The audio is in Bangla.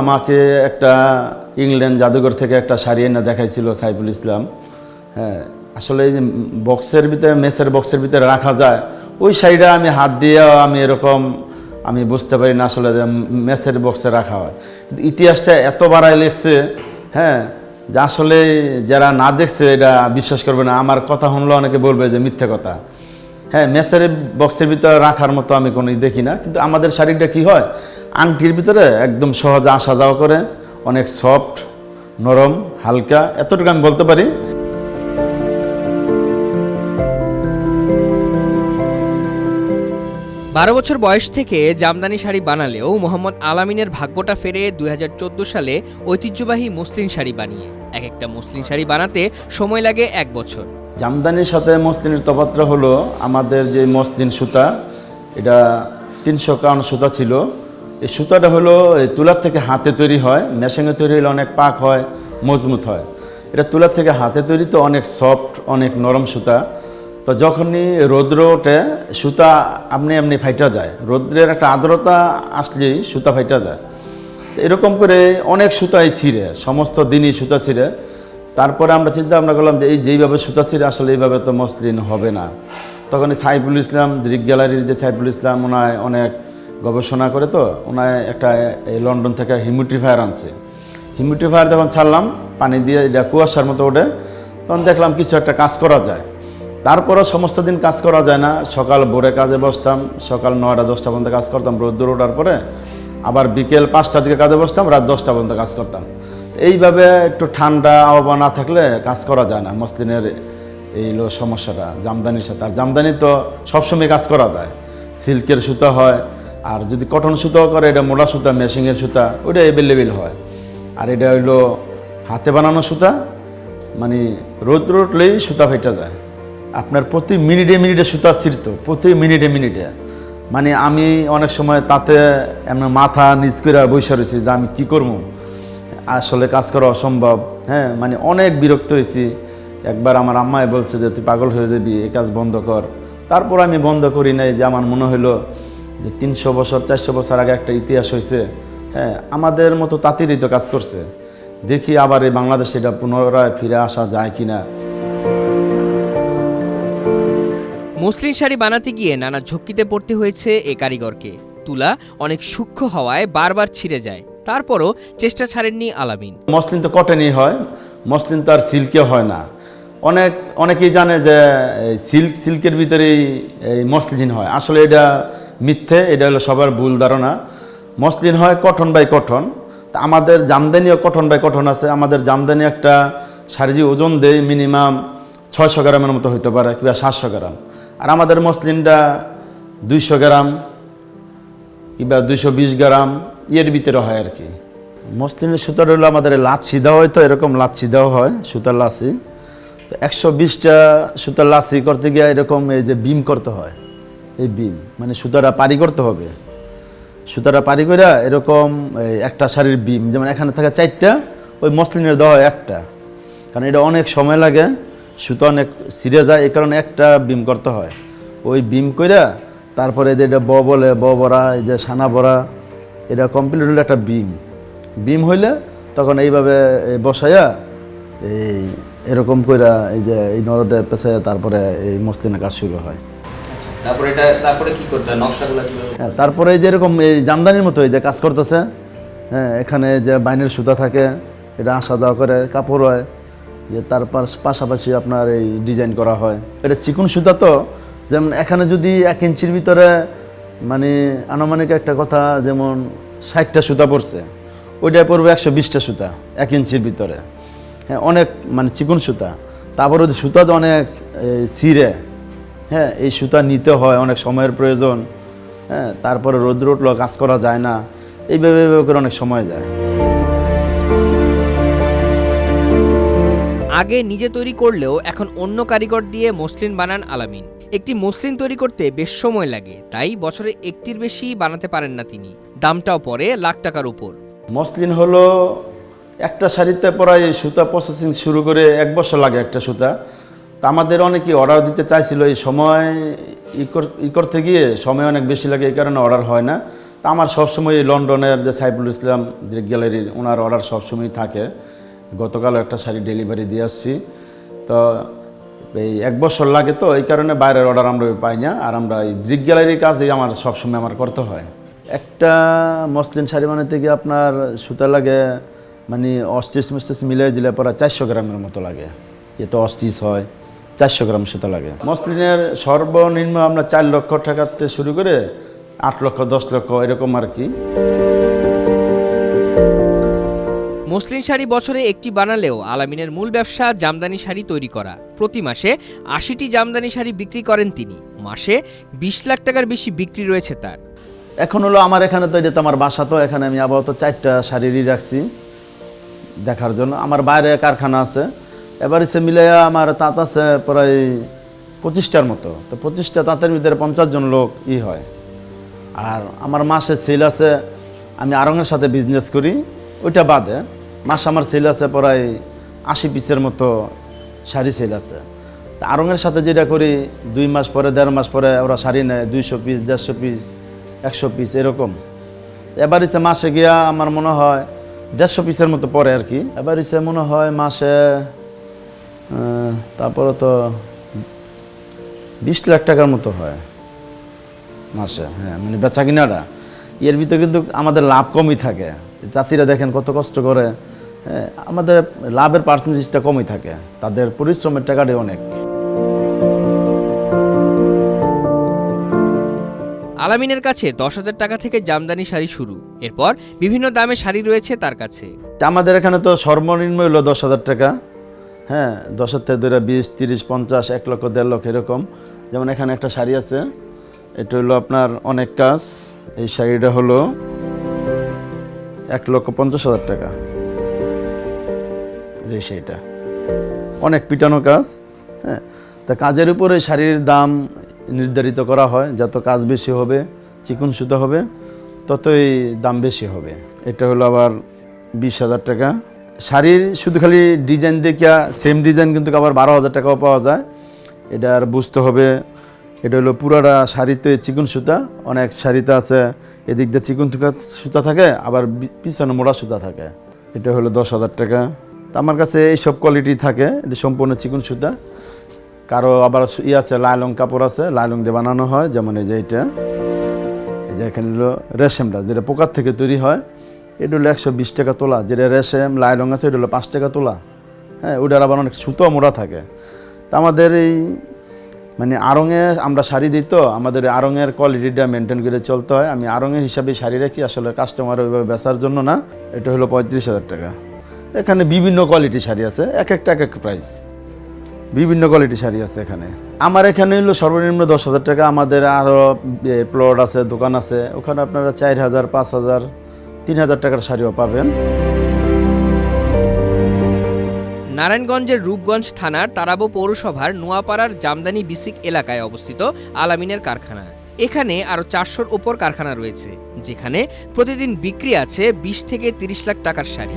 আমাকে একটা ইংল্যান্ড জাদুঘর থেকে একটা শাড়ি এনে দেখাইছিল সাইফুল ইসলাম। হ্যাঁ আসলে এই যে বক্সের ভিতরে, মেসের বক্সের ভিতরে রাখা যায়, ওই শাড়িটা আমি হাত দিয়ে আমি এরকম, আমি বুঝতে পারি না আসলে যে মেসের বক্সে রাখা হয়। কিন্তু ইতিহাসটা এত বাড়াই লেগছে হ্যাঁ যে আসলে যারা না দেখছে এটা বিশ্বাস করবে না। আমার কথা শুনলে অনেকে বলবে যে মিথ্যে কথা। হ্যাঁ মেসের বক্সের ভিতরে রাখার মতো আমি কোনো দেখি না, কিন্তু আমাদের শাড়িটা কি হয়? আংটির ভিতরে একদম সহজে আসা যাওয়া করে, অনেক সফট নরম, হালকা, এতটুকু আমি বলতে পারি। বারো বছর বয়স থেকে জামদানি শাড়ি বানালেও মোহাম্মদ আলামিনের ভাগ্যটা ফেরে দুই হাজার চোদ্দ সালে ঐতিহ্যবাহী মসলিন শাড়ি বানিয়ে। এক একটা মসলিন শাড়ি বানাতে সময় লাগে এক বছর। জামদানির সাথে মসলিনের তফাতটা হলো আমাদের যে মসলিন সুতা, এটা তিনশো কাউন সুতা ছিল। এই সুতাটা হলো তুলার থেকে হাতে তৈরি হয়, মেশিনে তৈরি হলে অনেক পাক হয়, মজবুত হয়। এটা তুলার থেকে হাতে তৈরি তো অনেক সফট, অনেক নরম সুতা। তো যখনই রৌদ্র ওঠে, সুতা আপনি এমনি ফাইটা যায়। রৌদ্রের একটা আর্দ্রতা আসলেই সুতা ফাইটা যায়। এরকম করে অনেক সুতাই ছিঁড়ে, সমস্ত দিনই সুতা ছিঁড়ে। তারপরে আমরা চিন্তা ভাবনা করলাম যে এই যেইভাবে সুতা ছিঁড়ে আসলে এইভাবে তো মসলিন হবে না। তখন সাইফুল ইসলাম দৃক গ্যালারির যে সাইফুল ইসলাম ওনায় অনেক গবেষণা করে তো ওনায় একটা এই লন্ডন থেকে হিমিউটিফায়ার আনছে। হিমিউটিফায়ার যখন ছাড়লাম, পানি দিয়ে এটা কুয়াশার মতো ওঠে, তখন দেখলাম কিছু একটা কাজ করা যায়। তারপরও সমস্ত দিন কাজ করা যায় না। সকাল ভোরে কাজে বসতাম, সকাল নয়টা, দশটা পর্যন্ত কাজ করতাম। রোদ্দুর ওঠার পরে আবার বিকেল পাঁচটার দিকে কাজে বসতাম, রাত দশটা পর্যন্ত কাজ করতাম। এইভাবে একটু ঠান্ডা আবহাওয়া না থাকলে কাজ করা যায় না, মসলিনের এই হলো সমস্যাটা, জামদানির সাথে। আর জামদানি তো সবসময় কাজ করা যায়। সিল্কের সুতা হয়, আর যদি কটন সুতাও করে, এটা মোড়া সুতা মেশিংয়ের সুতা, ওইটা অ্যাভেলেবেল হয়। আর এটা হইল হাতে বানানো সুতা মানে রোদ উঠলেই সুতা ফেটা যায়। আপনার প্রতি মিনিটে মিনিটে সুতা ছিঁড়ত, প্রতি মিনিটে মিনিটে। মানে আমি অনেক সময় তাতে এমন মাথা নিচ করে বসে রয়েছি যে আমি কী করব? আসলে কাজ করা অসম্ভব। হ্যাঁ মানে অনেক বিরক্ত হয়েছি। একবার আমার আম্মায় বলছে যে, তুই পাগল হয়ে যাবি এই কাজ বন্ধ কর। তারপর আমি বন্ধ করি নাই, যে আমার মনে হলো যে, তিনশো বছর, চারশো বছর আগে একটা ইতিহাস হয়েছে হ্যাঁ আমাদের মতো তাঁতিরই তো কাজ করছে। দেখি আবার এই বাংলাদেশে এটা পুনরায় ফিরে আসা যায় কি না মসলিন শাড়ি বানাতে গিয়ে নানা ঝক্কিতে পড়তে হয়েছে এ কারিগরকে। তুলা অনেক সূক্ষ্ম হওয়ায় বারবার ছিঁড়ে যায়। তারপরও চেষ্টা ছাড়েননি আলামিন। মসলিন তো কটনই হয়, মসলিন তো আর সিল্কে হয় না। অনেক, অনেকেই জানে যে সিল্ক, সিল্কের ভিতরেই এই মসলিন হয়। আসলে এটা মিথ্যে, এটা হলো সবার ভুল ধারণা। মসলিন হয় কটন বাই কটন তা আমাদের জামদানিও কটন বাই কটন আছে। আমাদের জামদানি একটা শাড়ি ওজন দেয় মিনিমাম ছয়শো গ্রামের মতো হইতে পারে, কিংবা সাতশো গ্রাম। আর আমাদের মসলিনটা দুইশো গ্রাম, কিংবা দুইশো বিশ গ্রাম এর ভিতরে হয় আর কি। মসলিনের সুতার হলো আমাদের লাচ্ছি দেওয়া হয় তো, এরকম লাচ্ছি দেওয়া হয়, সুতার লাচ্ছি। তো একশো বিশটা সুতার লাচ্ছি করতে গিয়ে এরকম এই যে বিম করতে হয়, এই বিম মানে সুতাটা পারি করতে হবে। সুতাটা পারি করে এরকম একটা শাড়ির বিম যেমন এখানে থাকে চারটা, ওই মসলিনের দেওয়া হয় একটা। কারণ এটা অনেক সময় লাগে, সুতো অনেক ছিঁড়ে যায়, এই কারণে একটা বিম করতে হয়। ওই বিম কইরা তারপরে এদের এটা ব বলে, ব বড়া, এই যে সানা বড়া এটা কমপ্লিট হলো একটা বিম বিম হইলে তখন এইভাবে এই বসাইয়া এই এরকম কইরা এই যে এই নরদে পেছাইয়া তারপরে এই মসলিনের কাজ শুরু হয়। তারপরে এটা তারপরে কি করতে হয়? নকশাগুলো হ্যাঁ তারপরে এই যে এরকম এই জামদানির মতো এই যে কাজ করতেছে হ্যাঁ এখানে যে বাইনের সুতা থাকে এটা আসা যাওয়া করে কাপড় হয় যে তার পাশ- পাশাপাশি আপনার এই ডিজাইন করা হয়। এটা চিকন সুতা তো যেমন এখানে যদি এক ইঞ্চির ভিতরে মানে আনুমানিক একটা কথা, যেমন ষাটটা সুতা পড়ছে ওইটা পড়বে একশো বিশটা সুতা, এক ইঞ্চির ভিতরে। হ্যাঁ অনেক মানে চিকন সুতা। তারপরে ওই সুতা তো অনেক ছিঁড়ে। হ্যাঁ এই সুতা নিতে হয়, অনেক সময়ের প্রয়োজন। হ্যাঁ তারপরে রোদ্র উঠল কাজ করা যায় না। এইভাবে এইভাবে করে অনেক সময় যায়। আগে নিজে তৈরি করলেও এখন অন্য কারিগর দিয়ে মসলিন বানান আলামিন। একটি মসলিন তৈরি করতে বেশ সময় লাগে, তাই বছরে একটির বেশি বানাতে পারেন না তিনি। দামটাও পড়ে লাখ টাকার উপর। মসলিন হলো একটা শাড়িতে প্রায় সুতা প্রসেসিং শুরু করে এক বছর লাগে একটা সুতা। তা আমাদের অনেকেই অর্ডার দিতে চাইছিল, এই সময় ই কর- ই করতে গিয়ে সময় অনেক বেশি লাগে, এই কারণে অর্ডার হয় না। তা আমার সবসময় লন্ডনের যে সাইফুল ইসলাম যে গ্যালারির, ওনার অর্ডার সবসময় থাকে। গতকাল একটা শাড়ি ডেলিভারি দিয়ে আসছি। তো এই এক বছর লাগে তো, এই কারণে বাইরের অর্ডার আমরা পাই না। আর আমরা এই দৃক গ্যালারির কাজই আমার সবসময় আমার করতে হয়। একটা মসলিন শাড়ি বানাতে গিয়ে আপনার সুতা লাগে মানে অস্টিস মস্টিস মিলে দিলে পরে চারশো গ্রামের মতো লাগে। এতে অস্টিস হয়, চারশো গ্রাম সুতা লাগে। মসলিনের সর্বনিম্ন আমরা চার লক্ষ টাকাতে শুরু করে আট লক্ষ, দশ লক্ষ এরকম আর কি। মসলিন শাড়ি বছরে একটি বানালেও আলামিনের মূল ব্যবসা জামদানি শাড়ি তৈরি করা। প্রতি মাসে আশিটি জামদানি শাড়ি বিক্রি করেন তিনি। মাসে বিশ লাখ টাকার বেশি বিক্রি রয়েছে তার। এখন হলো আমার এখানে তো এটা আমার বাসা তো, এখানে আমি আপাতত চারটা শাড়িরই রাখছি দেখার জন্য। আমার বাইরে কারখানা আছে। এবার সে মিলে আমার তাঁত আছে প্রায় পঁচিশটার মতো। তো পঁচিশটা তাঁতের ভিতরে পঞ্চাশ জন লোক ই হয়। আর আমার মাসে সেল আছে, আমি আরঙের সাথে বিজনেস করি, ওইটা বাদে। মাস আমার সেল আছে প্রায় আশি পিসের মতো শাড়ি সেল আছে। আরঙের সাথে যেটা করি, দুই মাস পরে, দেড় মাস পরে ওরা শাড়ি নেয়, দুইশো পিস, দেড়শো পিস, একশো পিস, এরকম। এবার ইসে মাসে গিয়া আমার মনে হয় দেড়শো পিসের মতো পরে আর কি। এবার ইসে মনে হয় মাসে তারপরে তো বিশ লাখ টাকার মতো হয় মাসে হ্যাঁ মানে বেচা কিনাটা এর ভিতরে কিন্তু আমাদের লাভ কমই থাকে। জাতিরা দেখেন কত কষ্ট করে আমাদের লাভের পার্সেন্টেজটা কমই থাকে তাদের পরিশ্রমের টাকাটাই অনেক। আলামিনের কাছে দশ হাজার টাকা থেকে জামদানি শাড়ি শুরু এরপর বিভিন্ন দামে শাড়ি রয়েছে তার কাছে। আমাদের এখানে তো সর্বনিম্ন হলো দশ হাজার টাকা হ্যাঁ দশের থেকে ধরে বিশ তিরিশ পঞ্চাশ এক লক্ষ দেড় লক্ষ এরকম। যেমন এখানে একটা শাড়ি আছে এটা হলো আপনার অনেক কাজ এই শাড়িটা হলো এক লক্ষ পঞ্চাশ হাজার টাকা। শাড়িটা অনেক পিটানো কাজ হ্যাঁ? তা কাজের উপরে শাড়ির দাম নির্ধারিত করা হয়, যত কাজ বেশি হবে, চিকন সুতো হবে, ততই দাম বেশি হবে। এটা হলো আবার বিশ হাজার টাকা। শাড়ির শুধু খালি ডিজাইন দেখিয়া সেম ডিজাইন কিন্তু আবার বারো হাজার টাকাও পাওয়া যায়। এটা আর বুঝতে হবে, এটা হলো পুরাটা শাড়িতে চিকন সুতা, অনেক শাড়িতে আছে এদিক দিয়ে চিকন সুতা সুতা থাকে, আবার পিছনে মোড়া সুতা থাকে। এটা হলো দশ হাজার টাকা। তা আমার কাছে এইসব কোয়ালিটি থাকে, এটা সম্পূর্ণ চিকন সুতা। কারও আবার ই আছে লাইলং কাপড় আছে লাইলং দিয়ে বানানো হয়, যেমন এই যে এটা। এই যে এখানে হলো রেশমটা, যেটা পোকার থেকে তৈরি হয়। এটা হলো একশো বিশ টাকা তোলা, যেটা রেশম লাইলং আছে, এটা হলো পাঁচ টাকা তোলা। হ্যাঁ ওটার আবার অনেক সুতো মোড়া থাকে। তা আমাদের এই মানে আড়ঙে আমরা শাড়ি দিই তো, আমাদের এই আড়ঙের কোয়ালিটিটা মেনটেন করে চলতে হয়। আমি আড়ঙের হিসাবে শাড়ি রাখি, আসলে কাস্টমার ওইভাবে বেচার জন্য না। এটা হলো পঁয়ত্রিশ হাজার টাকা। এখানে বিভিন্ন কোয়ালিটি শাড়ি আছে, এক একটা, এক এক প্রাইস বিভিন্ন কোয়ালিটি শাড়ি আছে এখানে। আমার এখানে হলো সর্বনিম্ন দশ হাজার টাকা। আমাদের আরও প্লট আছে, দোকান আছে। ওখানে আপনারা চার হাজার, পাঁচ হাজার, তিন হাজার টাকার শাড়িও পাবেন। নারায়ণগঞ্জের রূপগঞ্জ থানার তারাবো পৌরসভার নোয়াপাড়ার জামদানি বিসিক এলাকায় অবস্থিত আলামিনের কারখানা। এখানে আরও চারশোর ওপর কারখানা রয়েছে, যেখানে প্রতিদিন বিক্রি আছে বিশ থেকে তিরিশ লাখ টাকার শাড়ি।